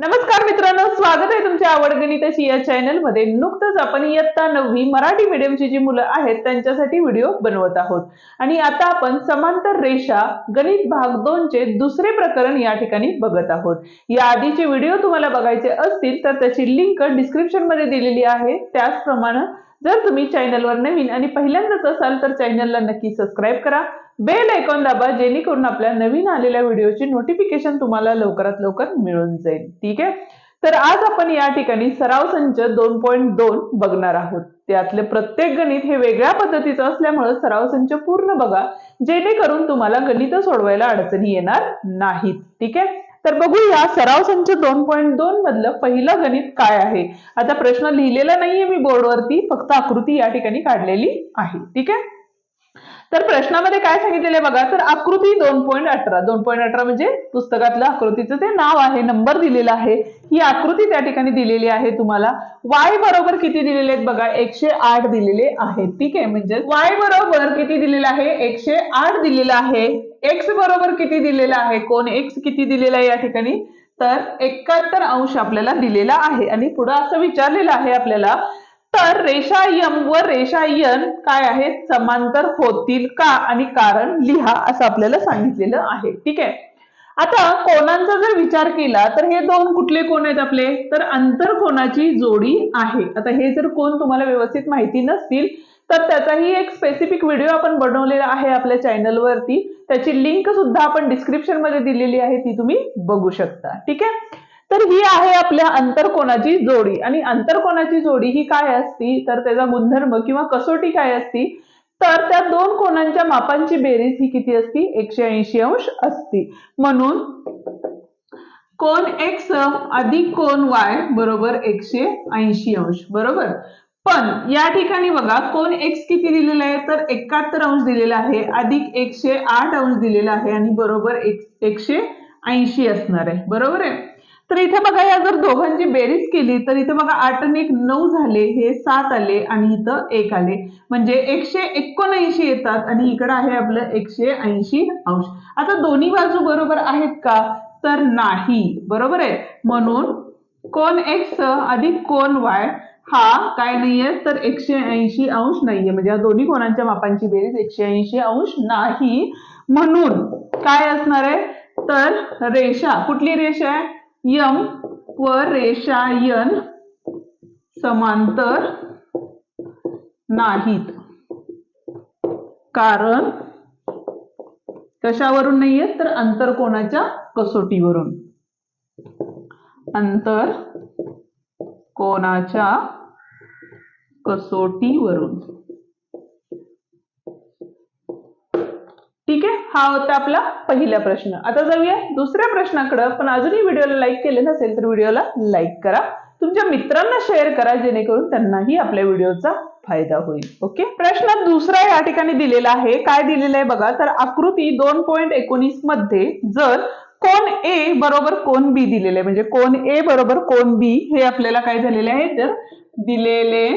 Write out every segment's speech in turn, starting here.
नमस्कार मित्रांनो स्वागत आहे तुमच्या आवड गणिताची या चॅनलमध्ये. नुकतंच आपण इयत्ता नववी मराठी मीडियमची जी मुलं आहेत त्यांच्यासाठी व्हिडिओ बनवत आहोत. आणि आता आपण समांतर रेषा गणित भाग दोनचे दुसरे प्रकरण या ठिकाणी बघत आहोत. या आधीचे व्हिडिओ तुम्हाला बघायचे असतील तर त्याची लिंक डिस्क्रिप्शनमध्ये दिलेली आहे. त्याचप्रमाणे जर तुम्ही चॅनलवर नवीन आणि पहिल्यांदाच असाल तर चॅनलला नक्की सबस्क्राईब करा. बेल ऐकॉन दाबा जेणेकरून आपल्या नवीन आलेल्या व्हिडिओची नोटिफिकेशन तुम्हाला लवकरात लवकर मिळून जाईल. ठीक आहे? तर आज आपण या ठिकाणी सराव संच दोन पॉईंट दोन बघणार आहोत. त्यातले प्रत्येक गणित हे वेगळ्या पद्धतीचं असल्यामुळे सराव संच पूर्ण बघा जेणेकरून तुम्हाला गणित सोडवायला अडचणी येणार नाहीत. ठीक आहे? तर बघूया सराव संच दोन पॉईंट दोन मधलं पहिलं गणित काय आहे? आता प्रश्न लिहिलेला नाहीये मी बोर्डवरती फक्त आकृती या ठिकाणी काढलेली आहे. ठीक आहे? तर प्रश्नामध्ये काय सांगितलेलं आहे बघा तर आकृती दोन पॉईंट अठरा. दोन पॉईंट अठरा म्हणजे पुस्तकातलं आकृतीचं ते नाव आहे नंबर दिलेला आहे. ही आकृती त्या ठिकाणी दिलेली आहे तुम्हाला. वाय बरोबर किती दिलेले आहेत बघा एकशे आठ दिलेले आहेत. ठीक आहे? म्हणजे वाय बरोबर किती दिलेलं आहे? एकशे आठ दिलेलं आहे. एक्स बरोबर किती दिलेलं आहे? कोण एक्स किती दिलेला आहे या ठिकाणी? तर एकाहत्तर अंश आपल्याला दिलेला आहे. आणि पुढे असं विचारलेलं आहे आपल्याला तर रेषा यम व रेषा यन काय आहे समांतर होतील का? आणि कारण लिहा असं आपल्याला सांगितलेलं आहे. ठीक आहे? आता कोणांचा जर विचार केला तर हे दोन कुठले कोण आहेत आपले? तर अंतर कोणाची जोडी आहे. आता हे जर कोण तुम्हाला व्यवस्थित माहिती नसतील तर त्याचाही एक स्पेसिफिक व्हिडिओ आपण बनवलेला आहे आपल्या चॅनलवरती त्याची लिंक सुद्धा आपण डिस्क्रिप्शनमध्ये दिलेली आहे ती तुम्ही बघू शकता. ठीक आहे? तर ही आहे आपल्या अंतरकोणाची जोडी. आणि अंतरकोणाची जोडी ही काय असती? तर त्याचा गुणधर्म किंवा कसोटी काय असती? तर त्या दोन कोणांच्या मापांची बेरीज ही किती असती? एकशे ऐंशी अंश असती. म्हणून कोण एक्स अधिक कोण वाय बरोबर एकशे ऐंशी अंश. बरोबर? पण या ठिकाणी बघा कोण एक्स किती दिलेला आहे? तर एकाहत्तर अंश दिलेला आहे अधिक एकशे आठ अंश दिलेला आहे आणि बरोबर एक एकशे ऐंशी असणार आहे. बरोबर आहे? तर इथे बघा या जर दोघांची बेरीज केली तर इथे बघा आठ आणि एक नऊ झाले हे सात आले आणि इथं एक आले. म्हणजे एकशे एकोणऐंशी येतात आणि इकडं आहे आपलं एकशे ऐंशी अंश. आता दोन्ही बाजू बरोबर आहेत का? तर नाही. बरोबर आहे? म्हणून कोण एक्स अधिक कोण वाय हा काय नाहीये तर एकशे ऐंशी अंश नाहीये. म्हणजे या दोन्ही कोणांच्या मापांची बेरीज एकशे ऐंशी अंश नाही म्हणून. काय असणार आहे? तर रेषा कुठली रेषा आहे? यम व रेषा यन समांतर नाहीत. कारण कशावरून नाहीये? तर अंतर कोणाच्या कसोटीवरून. अंतर कोणाच्या कसोटीवरून. ठीक आहे? हा होता आपला पहिला प्रश्न. आता जाऊया दुसऱ्या प्रश्नाकडे. पण अजूनही व्हिडिओला लाईक केले नसेल तर व्हिडिओला लाईक करा. तुमच्या मित्रांना शेअर करा जेणेकरून त्यांनाही आपल्या व्हिडिओचा फायदा होईल. ओके प्रश्न दुसरा या ठिकाणी दिलेला आहे. काय दिलेलं आहे बघा? तर आकृती दोन पॉईंट एकोणीसमध्ये जर कोण ए बरोबर कोण बी दिलेले आहे म्हणजे कोण ए बरोबर कोण बी हे आपल्याला काय झालेले आहे? तर दिलेले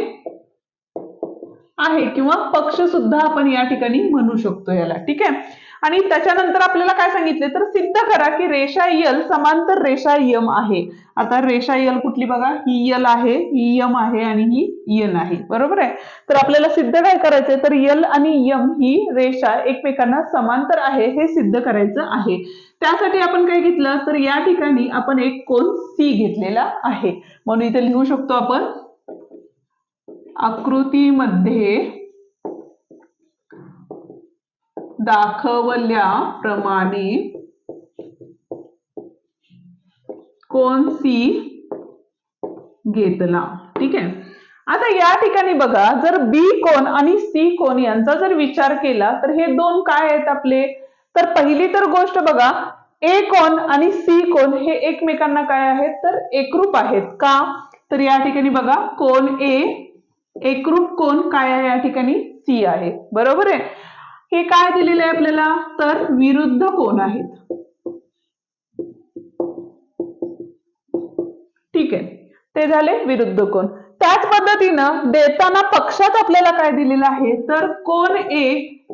आहे किंवा पक्ष सुद्धा आपण या ठिकाणी म्हणू शकतो याला ठीक आहे? आणि त्याच्यानंतर आपल्याला काय सांगितले? तर सिद्ध करा की रेषा यल समांतर रेषा यम आहे. आता रेषा यल कुठली बघा? ही यल आहे ही यम आहे आणि ही यन आहे. बरोबर आहे? तर आपल्याला सिद्ध काय करायचंय? तर यल आणि यम ही रेषा एकमेकांना समांतर आहे हे सिद्ध करायचं आहे. त्यासाठी आपण काय घेतलं? तर या ठिकाणी आपण एक कोण सी घेतलेला आहे. म्हणून इथे लिहू शकतो आपण आकृतीमध्ये दाखवल्याप्रमाणे कोण सी घेतला? ठीक आहे. आता या ठिकाणी बघा जर बी कोण आणि सी कोण यांचा जर विचार केला तर हे दोन काय आहेत आपले? तर पहिली तर गोष्ट बघा ए कोण आणि सी कोण हे एकमेकांना काय आहेत? तर एकरूप आहेत. का? तर या ठिकाणी बघा कोण ए एकरूप कोण काय आहे या ठिकाणी? सी आहे. बरोबर आहे? हे काय दिलेलं आहे आपल्याला? तर विरुद्ध कोण आहेत? ठीक आहे. ते झाले विरुद्ध कोण. त्याच पद्धतीनं देताना पक्षात आपल्याला काय दिलेलं आहे? तर कोण ए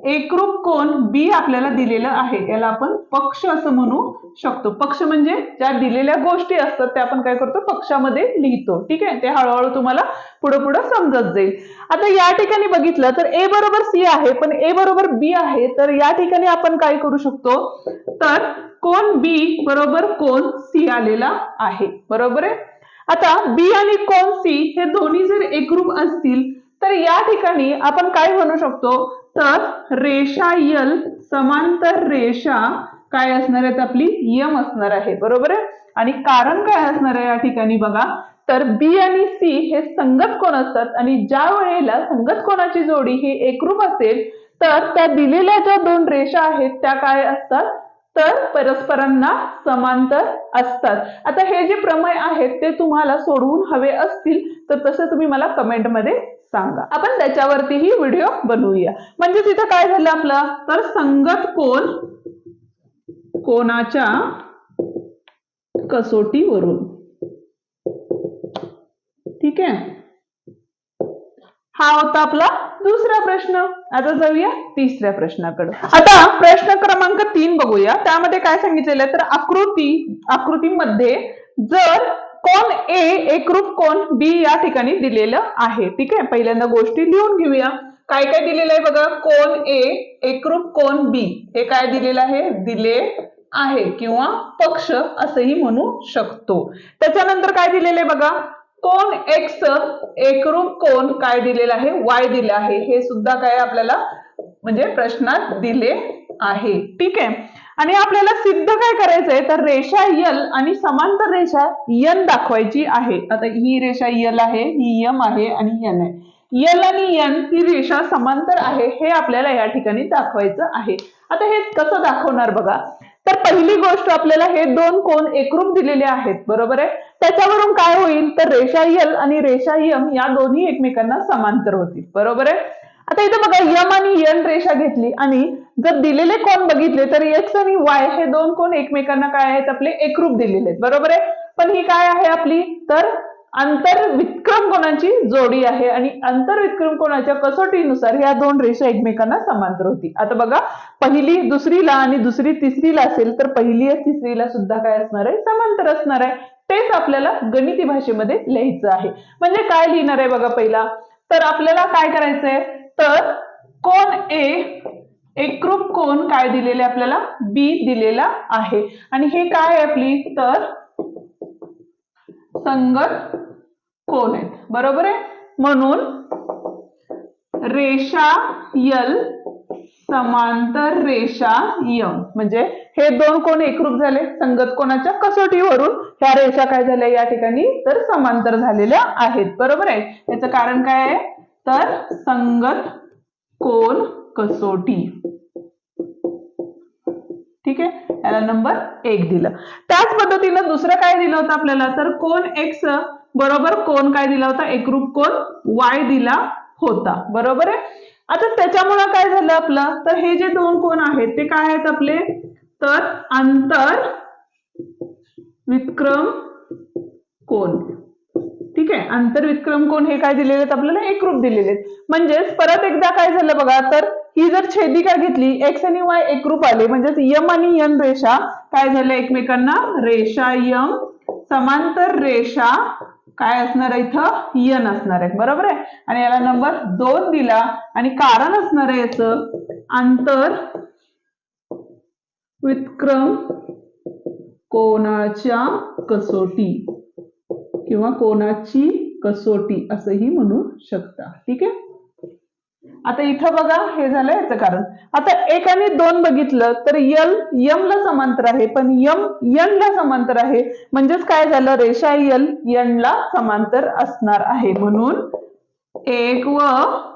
एकरूप कोण बी आपल्याला दिलेलं आहे. याला आपण पक्ष असं म्हणू शकतो. पक्ष म्हणजे ज्या दिलेल्या गोष्टी असतात त्या आपण काय करतो? पक्षामध्ये लिहितो. ठीक आहे? ते हळूहळू तुम्हाला पुढे पुढे समजत जाईल. आता या ठिकाणी बघितलं तर ए बरोबर सी आहे पण ए बरोबर बी आहे तर या ठिकाणी आपण काय करू शकतो? तर कोण बी बरोबर कोण सी आलेला आहे? बरोबर आहे? आता बी आणि कोण सी हे दोन्ही जर एकरूप असतील तर या ठिकाणी आपण काय म्हणू शकतो? तर रेषा यल समांतर रेषा काय असणार आहेत आपली? यम असणार आहे बरोबर आहे? आणि कारण काय असणार आहे या ठिकाणी बघा? तर बी आणि सी हे संगत कोण असतात आणि ज्या वेळेला संगत कोणाची जोडी ही एकरूप असेल तर त्या दिलेल्या ज्या दोन रेषा आहेत त्या काय असतात? तर परस्परांना समांतर असतात. आता हे जे प्रमेय आहेत ते तुम्हाला सोडवून हवे असतील तर तसं तुम्ही मला कमेंटमध्ये सांगा. आपण त्याच्यावरतीही व्हिडिओ बनवूया. म्हणजे तिथं काय झालं आपलं? तर संगत कोण? कोणाच्या कसोटीवरून. ठीक आहे? हा होता आपला दुसरा प्रश्न. आता जाऊया तिसऱ्या प्रश्नाकडे. आता प्रश्न क्रमांक तीन बघूया. त्यामध्ये काय सांगितलेलं आहे? तर आकृती आकृतीमध्ये जर कोण ए एकरूप कोण बी या ठिकाणी दिलेलं आहे. ठीक आहे? पहिल्यांदा गोष्टी लिहून घेऊया. काय काय दिलेलं आहे बघा? कोण ए एकरूप कोण बी हे काय दिलेलं आहे? दिले आहे. किंवा पक्ष असंही म्हणू शकतो. त्याच्यानंतर काय दिलेलं आहे बघा? कोण एक्स एकरूप कोण काय दिलेलं आहे? वाय दिले आहे. हे सुद्धा काय आपल्याला म्हणजे प्रश्नात दिले आहे. ठीक आहे? आणि आपल्याला सिद्ध काय करायचंय? तर रेषा यल आणि समांतर रेषा यन दाखवायची आहे. आता ही रेषा यल आहे ही यम आहे आणि यन आहे. यल आणि यन ही रेषा समांतर आहे हे आपल्याला या ठिकाणी दाखवायचं आहे. आता हे कसं दाखवणार बघा? तर पहिली गोष्ट आपल्याला हे दोन कोण एकरूप दिलेले आहेत. बरोबर आहे? त्याच्यावरून काय होईल? तर रेषा यल आणि रेषा यम या दोन्ही एकमेकांना समांतर होतील. बरोबर आहे? आता इथे बघा यम आणि यन रेषा घेतली आणि जर दिलेले कोण बघितले तर एक्स आणि वाय हे दोन कोण एकमेकांना काय आहेत? आपले एकरूप दिलेले आहेत. बरोबर आहे? पण ही काय आहे आपली? तर अंतर विक्रम कोणाची? जोडी आहे. आणि अंतर विक्रम कोणाच्या कसोटीनुसार ह्या दोन रेषा एकमेकांना समांतर होती. आता बघा पहिली दुसरीला आणि दुसरी तिसरीला असेल तर पहिली तिसरीला सुद्धा काय असणार आहे? समांतर असणार आहे. तेच आपल्याला गणिती भाषेमध्ये लिहायचं आहे. म्हणजे काय लिहिणार आहे बघा पहिला? तर आपल्याला काय करायचंय? तर कोण ए एकरूप कोण काय दिलेले आपल्याला? बी दिलेला आहे. आणि हे काय आहे आपली? तर संगत कोण आहेत. बरोबर आहे? म्हणून रेषा यल समांतर रेषा यम म्हणजे हे दोन कोण एकरूप झाले? संगत कोणाच्या? कसोटीवरून. ह्या रेषा काय झाल्या या ठिकाणी? तर समांतर झालेल्या आहेत. बरोबर आहे? याचं कारण काय आहे? तर संगत कोण? कसोटी. ठीक आहे? याला नंबर एक दिलं. त्याच पद्धतीनं दुसरं काय दिलं होतं आपल्याला? तर कोण एक्स? बरोबर कोण काय दिला होता? एकरूप कोण? वाय दिला होता. बरोबर आहे? आता त्याच्यामुळं काय झालं आपलं? तर हे जे दोन कोण आहेत ते काय आहेत आपले? तर अंतर विक्रम कोण ठीक आहे? आंतरविक्रम कोण हे काय दिलेले आहेत आपल्याला? एकरूप दिलेले आहेत. म्हणजेच परत एकदा काय झालं बघा? तर ही जर छेदिका घेतली एक्स आणि वाय एकरूप आले. म्हणजेच यम आणि यम रेषा काय झाल्या एकमेकांना? रेषा यम समांतर रेषा काय असणार आहे इथं? यन असणार आहे. बरोबर आहे? आणि याला नंबर दोन दिला. आणि कारण असणार आहे याचं? आंतर विक्रम कोणाच्या कसोटी किंवा कोणाची कसोटी असंही म्हणू शकता. ठीक आहे? आता इथं बघा हे झालं याचं कारण. आता एक आणि दोन बघितलं तर यल यम ला समांतर आहे पण यम यन ला समांतर आहे. म्हणजेच काय झालं? रेषा यल यन ला समांतर असणार आहे. म्हणून एक व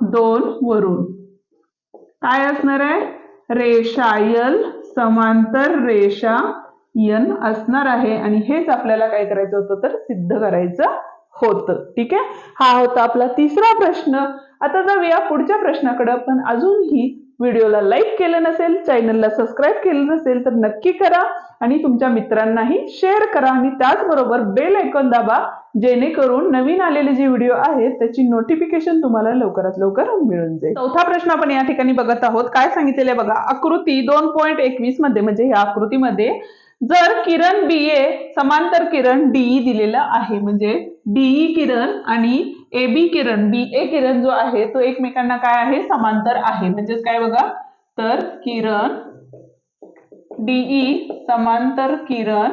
दोन वरून. काय असणार आहे? रेषा यल समांतर रेषा यन असणार आहे. आणि हेच आपल्याला काय करायचं होतं? तर सिद्ध करायचं होतं. ठीक आहे? हा होता आपला तिसरा प्रश्न. आता जाऊया पुढच्या प्रश्नाकडे. पण अजूनही व्हिडिओला लाईक केलं नसेल चॅनलला सबस्क्राईब केलं नसेल तर नक्की करा आणि तुमच्या मित्रांनाही शेअर करा आणि त्याचबरोबर बेल ऐकून दाबा जेणेकरून नवीन आलेले जे व्हिडिओ आहेत त्याची नोटिफिकेशन तुम्हाला लवकरात लवकर मिळून जाईल. चौथा प्रश्न आपण या ठिकाणी बघत आहोत. काय सांगितलेले बघा? आकृती दोन पॉईंट एकवीसमध्ये म्हणजे या आकृतीमध्ये जर किरण बी ए समांतर किरण डीई दिलेलं आहे म्हणजे डीई किरण आणि ए बी किरण बी ए किरण जो आहे तो एकमेकांना काय आहे? समांतर आहे. म्हणजेच काय बघा? तर किरण डीई e, समांतर किरण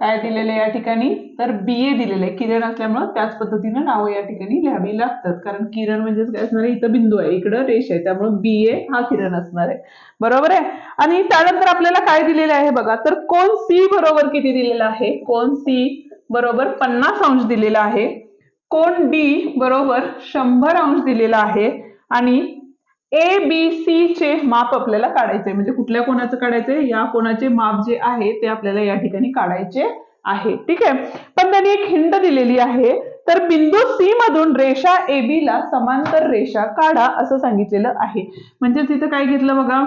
काय दिलेलं आहे या ठिकाणी? तर बी ए दिलेलं आहे. किरण असल्यामुळं त्याच पद्धतीनं नावं या ठिकाणी लिहावी लागतात. कारण किरण म्हणजेच काय असणार आहे? इथं बिंदू आहे. इकडं रेष आहे. त्यामुळे बी ए हा किरण असणार आहे. बरोबर आहे? आणि त्यानंतर आपल्याला काय दिलेलं आहे बघा? तर कोण सी बरोबर किती दिलेला आहे? कोण सी बरोबर पन्नास अंश दिलेला आहे. कोण डी बरोबर शंभर अंश दिलेला आहे आणि ए बी सी चे माप आपल्याला काढायचे म्हणजे कुठल्या कोणाचं काढायचंय? या कोणाचे माप जे आहे ते आपल्याला या ठिकाणी काढायचे आहे. ठीक आहे? पण त्यांनी एक हिंड दिलेली आहे. तर बिंदू सी मधून रेषा ए बी ला समांतर रेषा काढा असं सांगितलेलं आहे. म्हणजे तिथं काय घेतलं बघा?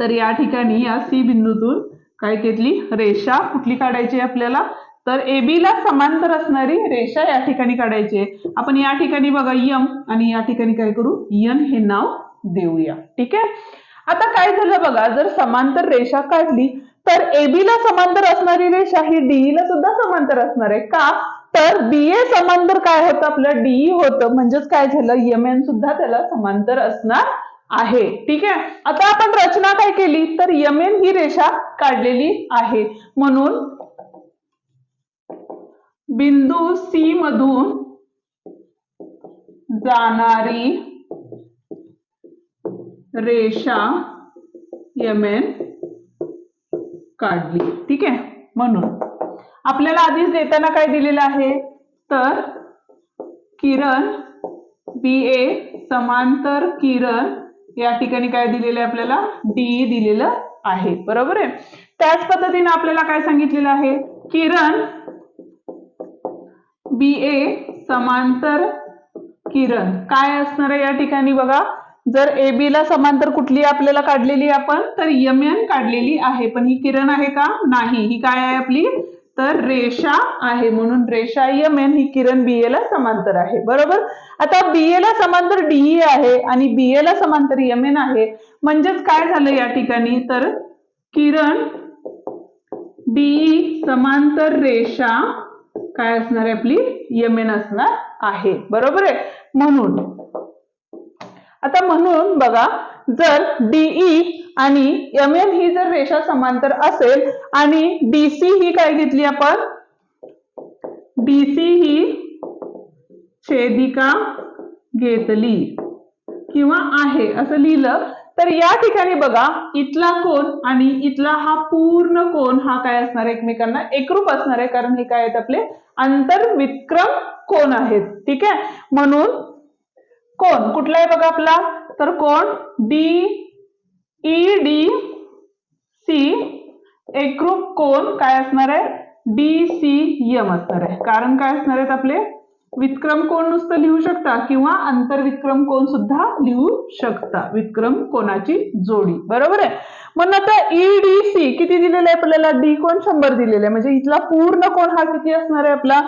तर या ठिकाणी या सी बिंदूतून काय घेतली? रेषा कुठली काढायची आपल्याला? तर ए बी ला समांतर असणारी रेषा या ठिकाणी काढायची आहे. आपण या ठिकाणी बघा यम आणि या ठिकाणी काय करू? यन हे नाव देऊया. ठीक आहे? आता काय झालं बघा जर समांतर रेषा काढली तर ए बी ला समांतर असणारी रेषा ही डीई ला सुद्धा समांतर असणार आहे. का? तर बी ए समांतर काय होतं आपलं? डीई होतं. म्हणजेच काय झालं? यम एन सुद्धा त्याला समांतर असणार आहे. ठीक आहे? आता आपण रचना काय केली? तर यम एन ही रेषा काढलेली आहे. म्हणून बिंदू सी मधून जाणारी रेषा यम एन काढली. ठीक आहे? म्हणून. आपल्याला आधीच देताना काय दिलेलं आहे? तर किरण बी ए समांतर किरण या ठिकाणी काय दिलेलं आहे आपल्याला? डी दिलेलं आहे. बरोबर आहे? त्याच पद्धतीने आपल्याला काय सांगितलेलं आहे? किरण बी ए समांतर किरण. काय असणार आहे या ठिकाणी बघा? जर ए बी ला समांतर कुठली आपल्याला काढलेली आपण तर यम एन काढलेली आहे. पण ही किरण आहे का? नाही. ही काय आहे आपली? तर रेषा आहे. म्हणून रेषा यम एन ही किरण बी ला समांतर आहे. बरोबर? आता बी ला समांतर डीई आहे आणि बी ला समांतर यम एन आहे. म्हणजेच काय झालं या ठिकाणी? तर किरण बीई समांतर रेषा काय असणार आहे आपली? यम एन असणार आहे. बरोबर आहे? म्हणून. आता म्हणून बघा जर डीई आणि एम एन ही जर रेषा समांतर असेल आणि डीसी ही काय घेतली आपण? डीसी ही छेदिका घेतली किंवा आहे असं लिहिलं तर या ठिकाणी बघा इथला कोण आणि इथला हा पूर्ण कोण हा काय असणार आहे एकमेकांना एकरूप असणार आहे कारण हे काय आहेत आपले? आंतरविक्रम कोण आहेत. ठीक आहे? म्हणून कोण? कुठला आहे बघा आपला? तर कोण? डी ई डी सी एकरूप कोण काय असणार आहे? डी सी एम असणार आहे. कारण काय असणार आहेत आपले? विक्रम कोण नुसतं लिहू शकता? किंवा आंतरविक्रम कोण सुद्धा लिहू शकता. विक्रम कोणाची जोडी. बरोबर आहे? मग आता ईडीसी किती दिलेलं आहे आपल्याला? डी कोण? शंभर दिलेलं आहे. म्हणजे इथला पूर्ण कोण हा किती असणार आहे आपला?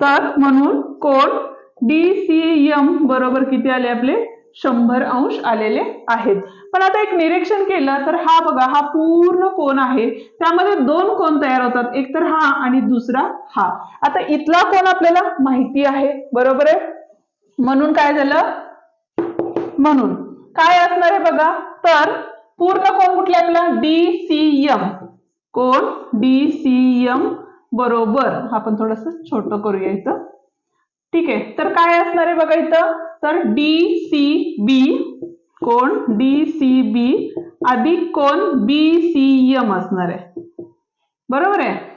तर म्हणून कोण? डी सी एम बरोबर किती आले आपले? शंभर अंश आलेले आहेत. पण आता एक निरीक्षण केलं तर हा बघा हा पूर्ण कोण आहे. त्यामध्ये दोन कोण तयार होतात. एक तर हा आणि दुसरा हा. आता इथला कोण आपल्याला माहिती आहे. बरोबर आहे? म्हणून काय झालं? म्हणून. काय असणार आहे बघा? तर पूर्ण कोण कुठले आपला डी सी एम कोण डी सी एम बरोबर. आपण थोडस छोटं करूया इथं. ठीक आहे. तर काय असणार आहे बघा इथं? तर डी सी बी कोण? डी सी बी अधिक कोण? बी सी एम असणार आहे. बरोबर आहे?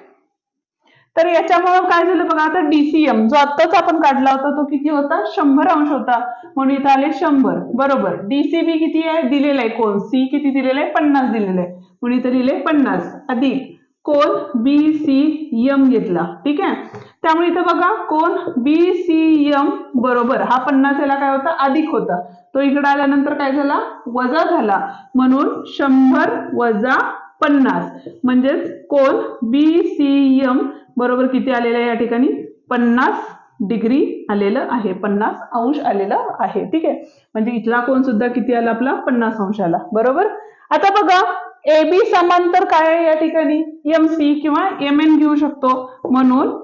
तर याच्यामुळं काय झालं बघा आता डीसीएम जो आत्ताच आपण काढला होता तो किती होता? शंभर अंश होता. म्हणून इथं आले शंभर. बरोबर. डीसीबी किती आहे? दिलेला आहे कोण? सी किती दिलेला आहे? पन्नास दिलेला आहे. म्हणून इथं लिहिले पन्नास. अधिक कोण? बी सी एम घेतला. ठीक आहे? त्यामुळे इथं बघा कोण बी सी एम बरोबर. हा पन्नास याला काय होता? अधिक होता. तो इकडे आल्यानंतर काय झाला? वजा झाला. म्हणून शंभर वजा पन्नास. म्हणजेच कोण बी सी एम बरोबर किती आलेलं आहे या ठिकाणी? पन्नास डिग्री आलेलं आहे. पन्नास अंश आलेलं आहे. ठीक आहे? म्हणजे इथला कोण सुद्धा किती आला आपला? पन्नास अंश आला. बरोबर? आता बघा ए बी समांतर काय आहे या ठिकाणी? एम सी किंवा एम एन घेऊ शकतो. म्हणून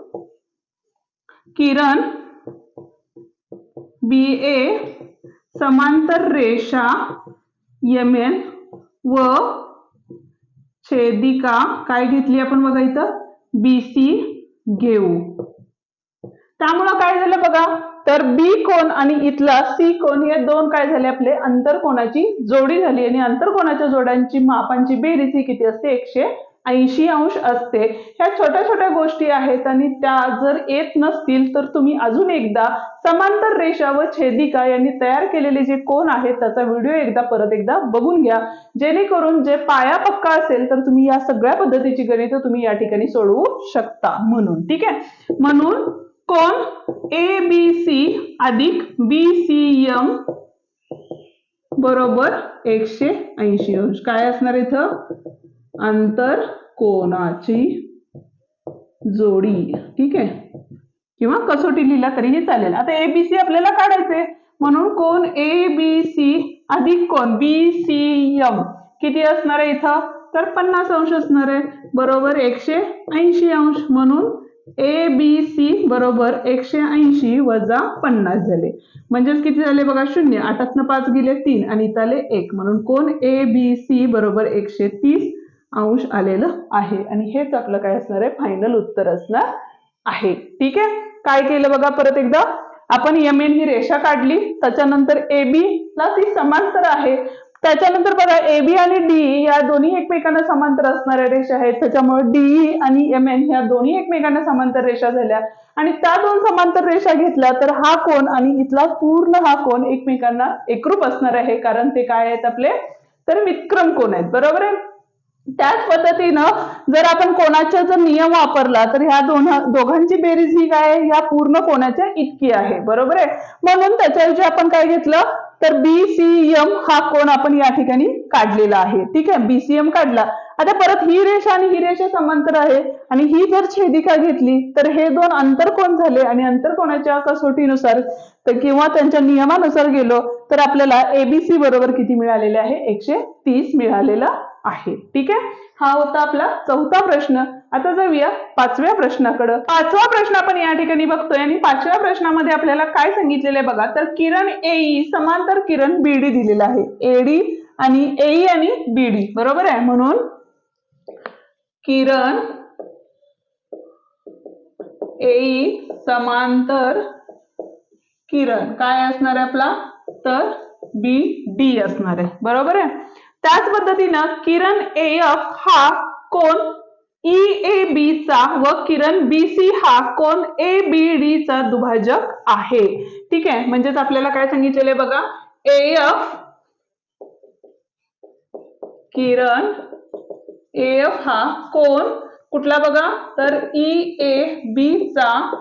किरण बी ए समांतर रेषा एम एन व छेदिका. काय घेतली आपण बघा इथं? बी सी घेऊ. त्यामुळं काय झालं बघा? तर बी कोण आणि इथला सी कोण हे दोन काय झाले आपले? अंतरकोणाची जोडी झाली आणि अंतरकोणाच्या जोड्यांची मापांची बेरीज ही किती असते? एकशे ऐंशी अंश असते. ह्या छोट्या छोट्या गोष्टी आहेत आणि त्या जर येत नसतील तर तुम्ही अजून एकदा समांतर रेषा व छेदिका यांनी तयार केलेले जे कोण आहेत त्याचा व्हिडिओ एकदा परत एकदा बघून घ्या. जेणेकरून जे पाया पक्का असेल तर तुम्ही या सगळ्या पद्धतीची गणित तुम्ही या ठिकाणी सोडवू शकता म्हणून. ठीक आहे? म्हणून कोण ए बी सी अधिक बी सी एम बरोबर एकशे ऐंशी अंश. काय असणार इथं? अंतर कोणाची जोडी. ठीक आहे? किंवा कसोटी लिहिला तरीही चालेल. आता ए बी सी आपल्याला काढायचे म्हणून कोण ए बी सी अधिक कोण बी सी एम किती असणार आहे इथं? तर पन्नास अंश असणार आहे. बरोबर एकशे ऐंशी अंश. म्हणून ए बी सी बरोबर एकशे ऐंशी वजा पन्नास झाले. म्हणजेच किती झाले बघा? शून्य. आठातनं पाच गेले तीन आणि इथं आले एक. म्हणून कोण ए बी सी बरोबर एकशे तीस अंश आलेलं आहे. आणि हेच आपलं काय असणार आहे? फायनल उत्तर असणार आहे. ठीक आहे? काय केलं बघा परत एकदा? आपण एम एन ही रेषा काढली. त्याच्यानंतर ए बी ला ती समांतर आहे. त्याच्यानंतर बघा ए बी आणि डी या दोन्ही एकमेकांना समांतर असणाऱ्या रेषा आहेत. त्याच्यामुळे डी आणि एम एन ह्या दोन्ही एकमेकांना समांतर रेषा झाल्या. आणि त्या दोन समांतर रेषा घेतल्या तर हा कोण आणि इथला पूर्ण हा कोण एकमेकांना एकरूप असणार आहे. कारण ते काय आहेत आपले? तर विक्रम कोण आहेत. बरोबर आहे? त्याच पद्धतीनं जर आपण कोणाचा जर नियम वापरला तर ह्या दोन दोघांची बेरीज ही काय ह्या पूर्ण कोणाच्या इतकी आहे. बरोबर आहे? म्हणून त्याच्याऐवजी आपण काय घेतलं? तर बी सी एम हा कोण आपण या ठिकाणी काढलेला आहे. ठीक आहे? बीसीएम काढला. आता परत ही रेषा आणि ही रेषा समांतर आहे. आणि ही जर छेदिका घेतली तर हे दोन अंतर कोण झाले? आणि अंतर कोणाच्या कसोटीनुसार? तर किंवा त्यांच्या नियमानुसार गेलो तर आपल्याला एबीसी बरोबर किती मिळालेले आहे? एकशे तीस मिळालेला आहे. ठीक आहे? हा होता आपला चौथा प्रश्न. आता जाऊया पाचव्या प्रश्नाकडे. पाचवा प्रश्न आपण या ठिकाणी बघतोय आणि पाचव्या प्रश्नामध्ये आपल्याला काय सांगितलेलं आहे बघा? तर किरण एई समांतर किरण बीडी दिलेला आहे. एडी आणि एई आणि बीडी बरोबर आहे? म्हणून किरण एई समांतर किरण. काय असणार आहे आपला? तर बी डी असणार आहे. बरोबर आहे? त्याच पद्धतीनं किरण एफ हा कोण ई ए बी चा व किरण बी सी हा कोण ए बी डी चा दुभाजक आहे. ठीक आहे? म्हणजेच आपल्याला काय सांगितलेलं बघा? बघा एफ किरण एफ हा कोण कुठला बघा? तर ई ए बी चा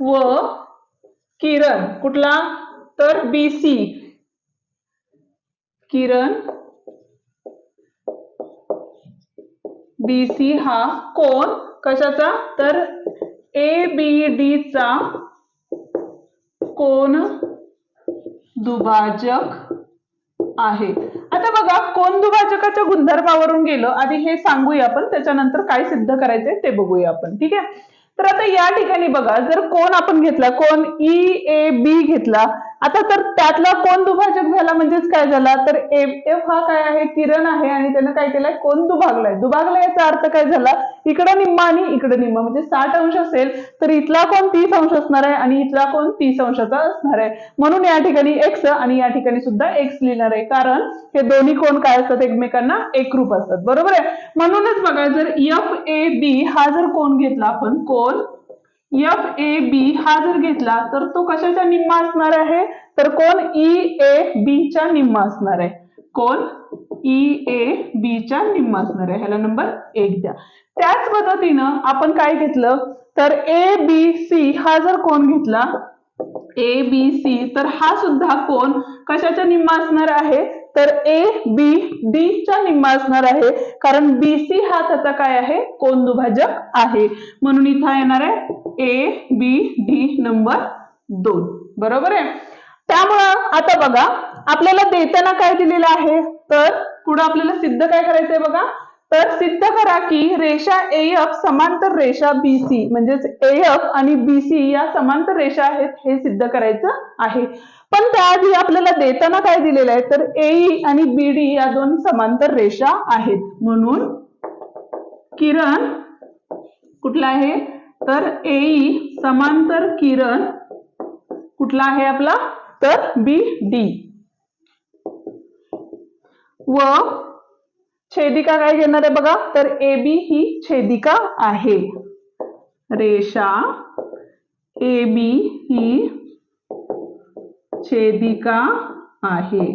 व किरण कुठला? तर बी सी किरण बी सी हा कोण कशाचा? तर ए बी डी चा कोण दुभाजक आहे. आता बघा कोण दुभाजकाच्या गुणधर्मावरून गेलो आधी हे सांगूया आपण त्याच्यानंतर काय सिद्ध करायचंय ते बघूया आपण ठीक आहे? तर आता या ठिकाणी बघा जर कोण आपण घेतला कोण ई ए बी घेतला आता तर त्यातला कोण दुभाजक झाला? म्हणजेच काय झाला? तर एफ हा काय आहे? किरण आहे आणि त्यानं काय केलंय? कोण दुभागलाय? दुभागला याचा अर्थ काय झाला? इकडं निम्मा आणि इकडं निम्मा. म्हणजे साठ अंश असेल तर इथला कोण तीस अंश असणार आहे आणि इथला कोण तीस अंशाचा असणार आहे? म्हणून या ठिकाणी एक्स आणि या ठिकाणी सुद्धा एक्स लिहिणार आहे. कारण हे दोन्ही कोण काय असतात? एकमेकांना एकरूप असतात. बरोबर आहे? म्हणूनच बघा जर एफ ए बी हा जर कोण घेतला आपण कोण? एफ ए बी हा जर घेतला तर तो कशाच्या निम्मा असणार आहे? तर कोण? ई ए बी च्या निम्मा असणार आहे. कोण? E, ई ए बीच्या निम्मा असणार आहे. ह्याला नंबर एक द्या. त्याच पद्धतीनं आपण काय घेतलं? तर ए बी सी हा जर कोण घेतला? ए बी सी तर हा सुद्धा कोण? कशाच्या निम्मा असणार आहे? तर ए बी डी च्या निम्मा असणार आहे. कारण बी सी हा त्याचा काय आहे? कोण दुभाजक आहे. म्हणून इथं येणार आहे ए बी डी नंबर दोन. बरोबर आहे? त्यामुळं आता बघा आपल्याला देताना काय दिलेलं आहे? तर पुढे आपल्याला सिद्ध काय करायचंय बघा? तर सिद्ध करा की रेषा एफ समांतर रेषा बीसी म्हणजेच एफ आणि बीसी या समांतर रेषा आहेत हे सिद्ध करायचं आहे. पण त्याआधी आपल्याला देताना काय दिलेलं आहे? तर एई आणि बीडी या दोन समांतर रेषा आहेत. म्हणून किरण कुठला आहे? तर एई समांतर किरण कुठला आहे आपला? तर बी डी व छेदिका काय घेणार आहे बघा? तर ए बी ही छेदिका आहे. रेषा ए बी ही छेदिका आहे.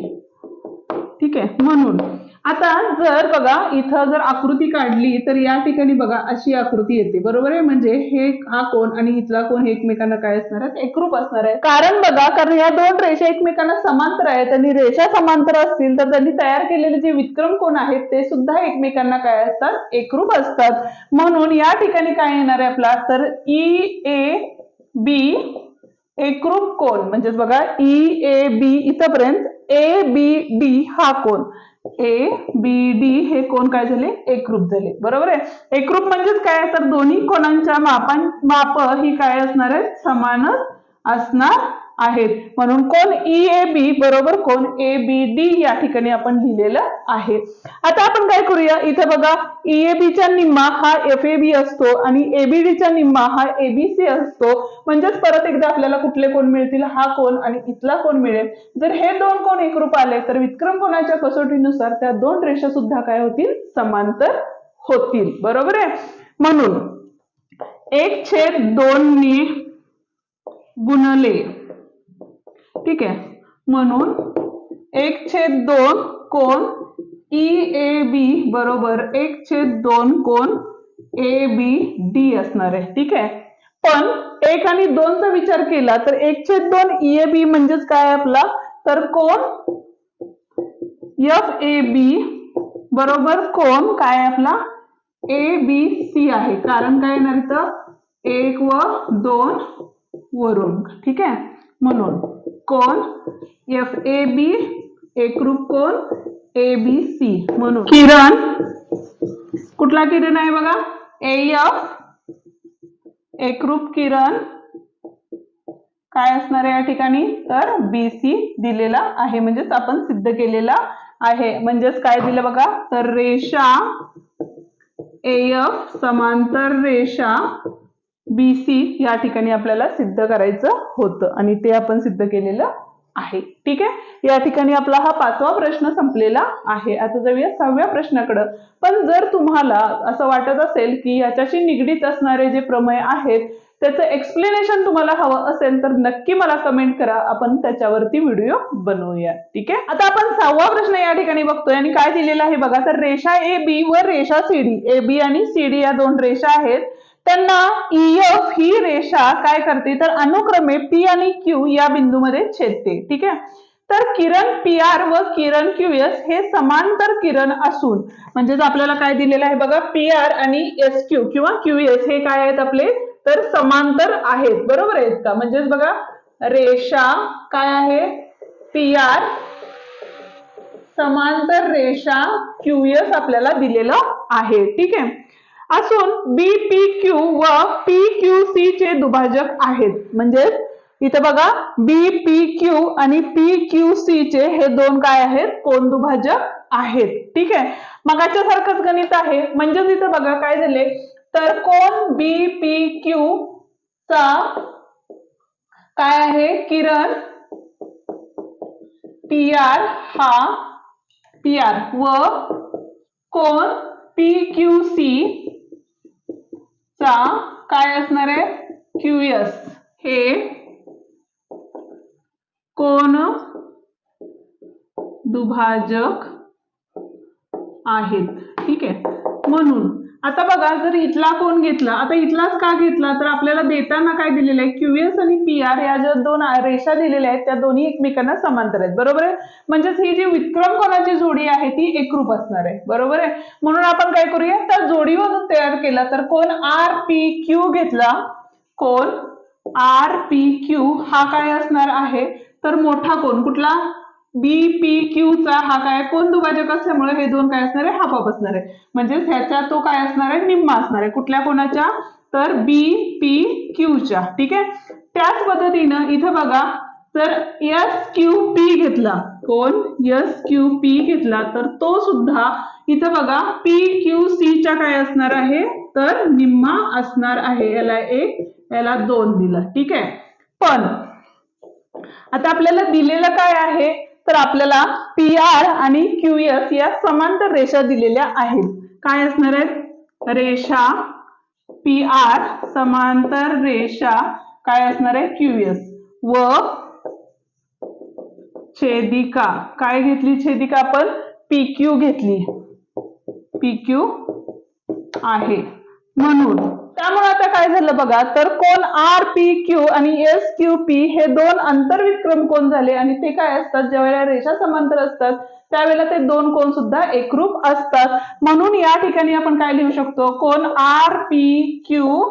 ठीक आहे म्हणून. आता जर बघा इथं जर आकृती काढली तर या ठिकाणी बघा अशी आकृती येते. बरोबर आहे? म्हणजे हे हा कोण आणि इथला कोण हे एकमेकांना काय असणार आहे एकरूप असणार आहे कारण बघा कारण या दोन रेषा एकमेकांना समांतर आहेत. आणि रेषा समांतर असतील तर त्यांनी तयार केलेले जे विक्रम कोण आहेत ते सुद्धा एकमेकांना काय असतात? एकरूप असतात. म्हणून या ठिकाणी काय येणार आहे आपला? तर ई ए बी एकरूप कोण? म्हणजेच बघा ई ए बी इथपर्यंत ए बी डी हा कोण? ए बी डी हे कोण काय झाले? एकरूप झाले. बरोबर आहे? एकरूप म्हणजेच काय? तर दोन्ही कोणांच्या मापां माप ही काय असणार आहेत? समानच असणार आहेत. म्हणून कोण ई ए बी बरोबर कोण ए बी डी या ठिकाणी आपण लिहिलेलं आहे. आता आपण काय करूया? इथे बघा ई ए बीचा निम्मा हा एफ ए बी असतो आणि एबीडीच्या निम्मा हा एबीसी असतो. म्हणजेच परत एकदा आपल्याला कुठले कोण मिळतील? हा कोण आणि इथला कोण मिळेल? जर हे दोन कोण एकरूप आले तर विक्रम कोणाच्या कसोटीनुसार त्या दोन रेषा सुद्धा काय होतील? समांतर होतील. बरोबर आहे? म्हणून एक छेद दोन ने गुणले. ठीक आहे. म्हणून एक छेद दोन कोण ई ए बी बरोबर एक छेद दोन कोण ए बी डी असणार आहे. ठीक आहे. पण एक आणि दोनचा विचार केला तर एक छेद दोन ई ए बी म्हणजेच काय आपला? तर कोण एफ ए बी बरोबर कोण काय आपला? ए बी सी आहे. कारण काय येणार इथं? एक व दोन वरून ठीक आहे. म्हणून कोण? एफ ए बी एकरूप कोण? ए बी सी म्हणून. किरण. कुठला किरण आहे बघा? ए एफ एकरूप किरण. काय असणार आहे या ठिकाणी? तर बी सी दिलेला आहे. म्हणजेच आपण सिद्ध केलेला आहे. म्हणजेच काय दिलं बघा? तर रेषा एफ समांतर रेषा बी सी या ठिकाणी आपल्याला सिद्ध करायचं होतं आणि ते आपण सिद्ध केलेलं आहे. ठीक आहे? या ठिकाणी आपला हा पाचवा प्रश्न संपलेला आहे. आता जाऊया सहाव्या प्रश्नाकडं. पण जर तुम्हाला असं वाटत असेल की याच्याशी निगडीत असणारे जे प्रमेय आहेत त्याचं एक्सप्लेनेशन तुम्हाला हवं असेल तर नक्की मला कमेंट करा. आपण त्याच्यावरती व्हिडिओ बनवूया. ठीक आहे? आता आपण सहावा प्रश्न या ठिकाणी बघतोय आणि काय दिलेला आहे बघा. तर रेषा ए बी व रेषा सी डी ए बी आणि सी डी या दोन रेषा आहेत. त्यांना e, एफ ही रेषा काय करते? तर अनुक्रमे पी आणि क्यू या बिंदूमध्ये छेदते. ठीक आहे? तर किरण पी आर व किरण क्यू एस हे समांतर किरण असून म्हणजेच आपल्याला काय दिलेलं आहे बघा? पी आर आणि एस क्यू किंवा क्यू एस हे काय आहेत आपले? तर समांतर आहेत. बरोबर आहेत का? म्हणजेच बघा रेषा काय आहे? पी आर समांतर रेषा क्यू एस आपल्याला दिलेलं आहे. ठीक आहे? असून बी पी क्यू व पी क्यू सी चे दुभाजक आहेत. म्हणजेच इथं बघा बी पी क्यू आणि पी क्यू सी चे हे दोन काय आहेत? कोण दुभाजक आहेत? ठीक आहे? मगाच्या सारखंच गणित आहे. म्हणजेच इथं बघा काय झाले? तर कोण बी पी क्यू चा काय आहे? किरण? पी आर हा पी आर व कोण? पी क्यू सी चा काय असणार आहे? क्यूएस हे कोण? दुभाजक आहेत. ठीक आहे. म्हणून आता बघा जर इथला कोण घेतला आता इथलाच का घेतला तर आपल्याला देताना काय दिलेलं आहे? क्यूएस आणि पी आर या ज्या दोन रेषा दिलेल्या आहेत त्या दोन्ही एकमेकांना समांतर आहेत. बरोबर आहे? म्हणजेच ही जी विक्रम कोणाची जोडी आहे ती एकरूप असणार आहे. बरोबर आहे? म्हणून आपण काय करूया? त्या जोडीवरून तयार केला तर कोण आर पी क्यू घेतला? कोण आर पी क्यू हा काय असणार आहे? तर मोठा कोण? कुठला? बी पी क्यूचा हा काय कोण दुभाजक असल्यामुळे हे दोन काय असणार आहे? हाफ ऑफ असणार आहे. म्हणजेच ह्याचा तो काय असणार आहे? निम्मा असणार आहे. कुठल्या कोणाच्या? तर बी पी क्यूच्या ठीक आहे? त्याच पद्धतीनं इथं बघा तर एस क्यू पी घेतला कोण? एस क्यू पी घेतला तर तो सुद्धा इथं बघा पी क्यू सीच्या काय असणार आहे? तर निम्मा असणार आहे. याला एक याला दोन दिलं. ठीक आहे? पण आता आपल्याला दिलेलं काय आहे? तर आपल्याला पी आर आणि क्यू एस या समांतर रेषा दिलेल्या आहेत. काय असणार आहेत? रेषा पी आर समांतर रेषा. काय असणार आहे? क्यू एस व छेदिका. काय घेतली? छेदिका आपण? पी क्यू घेतली. पी क्यू आहे. म्हणून त्यामुळे आता काय झालं बघा तर कोण आर पी क्यू आणि एस क्यू पी हे दोन आंतरविक्रम कोण झाले आणि ते काय असतात? ज्यावेळेला रेषा समांतर असतात त्यावेळेला ते दोन कोण सुद्धा एकरूप असतात. म्हणून या ठिकाणी आपण काय लिहू शकतो? कोण आर पी क्यू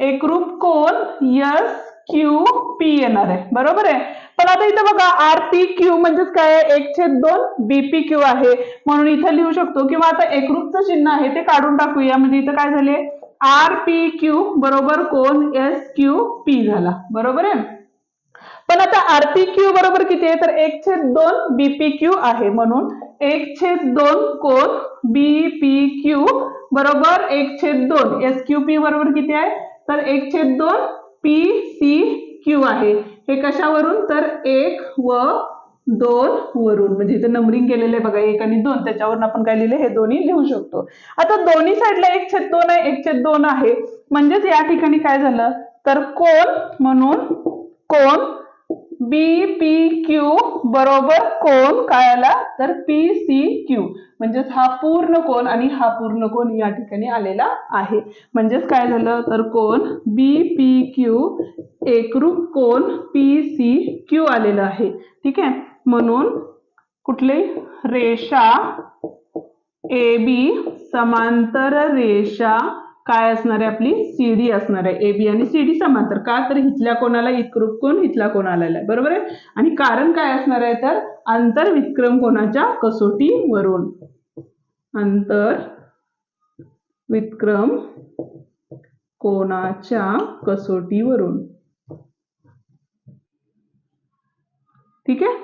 एकरूप कोण? एस क्यू पी येणार आहे. बरोबर आहे? पण आता इथं बघा आर पी क्यू म्हणजेच काय? एक छेद दोन बीपी क्यू आहे. म्हणून इथं लिहू शकतो किंवा आता एकरूपचं चिन्ह आहे ते काढून टाकूया. म्हणजे इथं काय झाले? आर पी क्यू बरोबर कोण? एस क्यू पी झाला. बरोबर आहे? पण आता आर पी क्यू बरोबर किती आहे? तर एक छेद दोन बीपी क्यू आहे म्हणून एक छेद दोन कोण? बी पी क्यू बरोबर एक छेद दोन. एस क्यू पी बरोबर किती आहे? तर एक छेद दोन पी सी क्यू आहे. हे कशावरून? तर एक व दोन वरून. म्हणजे इथे नंबरिंग केलेलं आहे बघा एक आणि दोन. त्याच्यावरून आपण काय लिहिले? हे दोन्ही लिहू शकतो. आता दोन्ही साईडला एक छेद दोन आहे एक छेद दोन आहे. म्हणजेच या ठिकाणी काय झालं? तर कोण म्हणून कोण बी पी क्यू बरोबर कोण काय आला तर पी सी क्यू म्हणजेच हा पूर्ण कोण आणि हा पूर्ण कोण या ठिकाणी आलेला आहे. म्हणजेच काय झालं? तर कोण बी पी क्यू एकरूप कोण पी सी क्यू आलेलं आहे. ठीक आहे? म्हणून कुठली? रेषा. ए बी समांतर रेषा. काय असणार? आहे आपली सीडी असणार. आहे ए बी आणि सीडी समांतर. का? तर इथल्या कोणाला एकरूप कोण इथला कोण आलेला आहे बरोबर आहे? आणि कारण काय असणार आहे? तर आंतर विक्रम कोणाच्या? कसोटीवरून. अंतर विक्रम कोणाच्या? कसोटीवरून. ठीक आहे?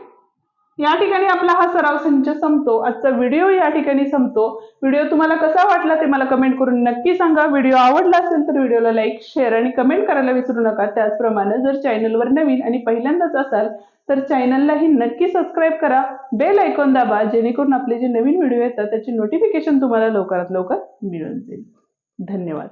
या ठिकाणी आपला हा सराव संच संपतो. आजचा व्हिडिओ या ठिकाणी संपतो. व्हिडिओ तुम्हाला कसा वाटला ते मला कमेंट करून नक्की सांगा. व्हिडिओ आवडला असेल तर व्हिडिओला लाईक शेअर आणि कमेंट करायला विसरू नका. त्याचप्रमाणे जर चॅनलवर नवीन आणि पहिल्यांदाच असाल तर चॅनललाही नक्की सबस्क्राईब करा. बेल ऐकून दाबा. जेणेकरून आपले जे नवीन व्हिडिओ येतात त्याची नोटिफिकेशन तुम्हाला लवकरात लवकर मिळून जाईल. धन्यवाद.